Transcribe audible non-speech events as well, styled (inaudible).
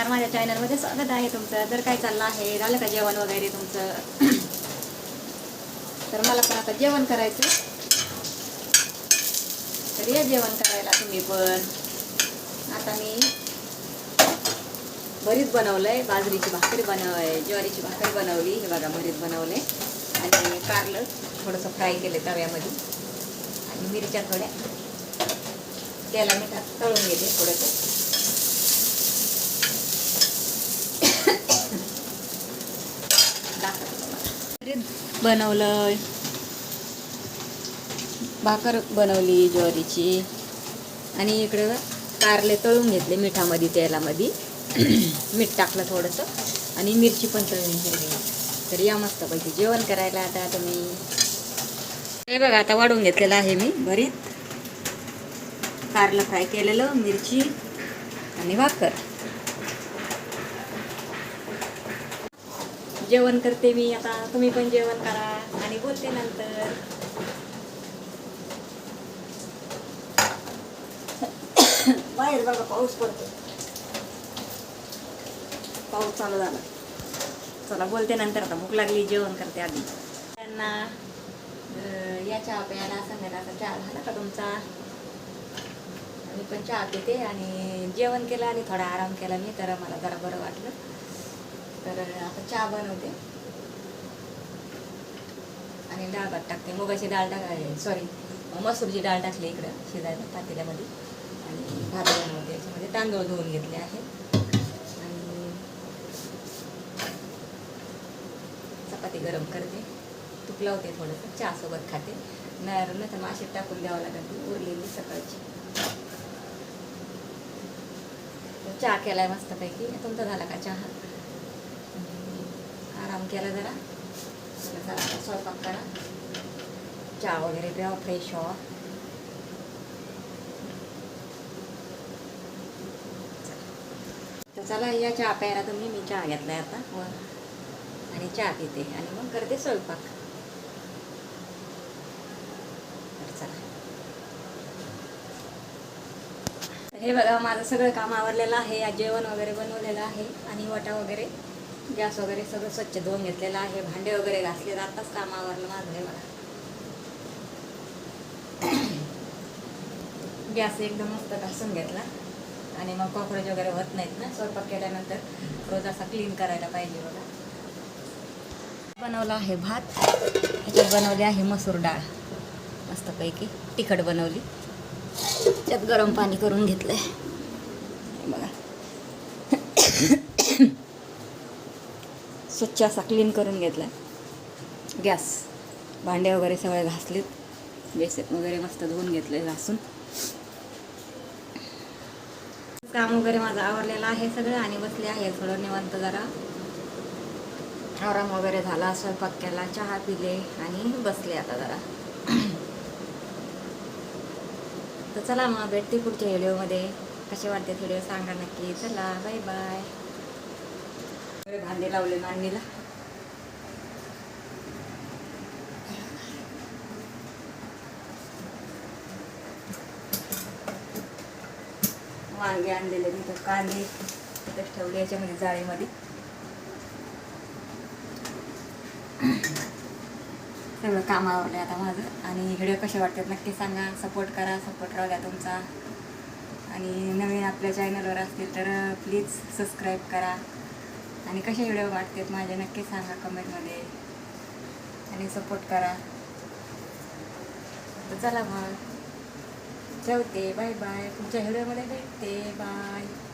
नमस्कार माझ्या चॅनलमध्ये स्वागत आहे तुमचं. तर काय चाललं आहे? झालं का जेवण वगैरे तुमचं? (clears throat) तर मला पण आता जेवण करायचं तर या जेवण करायला तुम्ही पण. आता मी भरीत बनवलंय बाजरीची भाकरी बनव ज्वारीची भाकरी बनवली. हे बघा भरीत बनवले. आणि कारलं थोडंसं फ्राय केले तव्यामध्ये. आणि मिरच्या थोड्या. त्याला मी तळून घेते थोडंसं. बनवलं भाकर बनवली ज्वारीची. आणि इकडं कारले तळून घेतले मिठामध्ये तेलामध्ये. (clears throat) मीठ टाकलं थोडंसं. आणि मिरची पण तळून घेतली. तर या मस्तपैकी जेवण करायला आता तुम्ही. हे बघा आता वाढून घेतलेलं आहे मी भरीत. कारलं फ्राय केलेलं मिरची आणि भाकर. जेवण करते मी. आता तुम्ही पण जेवण करा आणि बोलते नंतर. बाहेर बघा पाऊस पडतो पाऊस चालू झाला. चला बोलते नंतर. आता भूक लागली जेवण करते आधी. त्यांना या चहा प्यायला संध्याकाळचा चहा झाला का तुमचा? मी पण चहा पिते आणि जेवण केलं आणि थोडा आराम केला मी तर मला जरा बरं वाटलं. तर आता चहा बनवते. आणि डाळ भात टाकते. मुगाची डाळ टाकाय सॉरी मसूरची डाळ टाकली इकडं शिजायला पातेल्यामध्ये. आणि भात बनवते. याच्यामध्ये तांदूळ धुवून घेतले आहेत आणि चपाती गरम करते. तूप लावते थोडंसं. चहासोबत खाते. नाही नाही तर मासे टाकून द्यावं लागेल. ती उरलेली सकाळची. चहा केलाय मस्तपैकी. तुमचा झाला का चहा? आराम केला जरा. जरा स्वयंपाक करा. चहा वगैरे प्यावा फ्रेश व्हावा तर चला या चहा प्यायला तुम्ही मी चहा घेतलाय आता. व आणि चहा पिते. आणि मग करते स्वयंपाक. तर चला. हे बघा माझं सगळं काम आवरलेलं आहे. जेवण वगैरे बनवलेलं आहे. आणि वटा वगैरे. गॅस वगैरे सगळं स्वच्छ धुवून घेतलेलं आहे. भांडे वगैरे घासले. आताच कामावरनं आवरलं मला (clears throat) गॅस एकदम मस्त घासून घेतला. आणि मग कॉकरोच वगैरे होत नाहीत ना. स्वयंपाक केल्यानंतर रोज असा क्लीन करायला पाहिजे बघा. बनवला आहे भात. ह्याच्यात बनवली आहे मसूर डाळ. मस्तपैकी तिखट बनवली. त्यात गरम पाणी करून घेतलंय. आहे बघा. (clears throat) स्वच्छ असा क्लीन करून घेतला गॅस भांडे वगैरे सगळे घासलेत. बेसन वगैरे मस्त धुवून घेतले घासून. काम वगैरे माझं आवरलेलं आहे सगळं आणि बसले आहे थोडं निवांत जरा. आराम वगैरे झाला स्वयंपाक केला चहा पिले आणि बसले आता जरा. तर चला मग भेटते पुढच्या व्हिडिओमध्ये कसे वाटते व्हिडिओ सांगा नक्की. चला बाय बाय भांडे लावले मांडणीला वांगे आणलेले तिथं कांदे तिथं ठेवले याच्यामध्ये जाळीमध्ये. सगळं काम आवडलं आता माझं. आणि व्हिडिओ कसे वाटतात नक्की सांगा. सपोर्ट करा सपोर्ट राहू द्या तुमचा. आणि नवीन आपल्या चॅनलवर असतील तर प्लीज सबस्क्राईब करा. आणि कसे व्हिडिओ वाटतात माझे नक्की सांगा कमेंटमध्ये. आणि सपोर्ट करा. तर चला मग. ठेवते. बाय बाय पुढच्या व्हिडिओमध्ये भेटते. बाय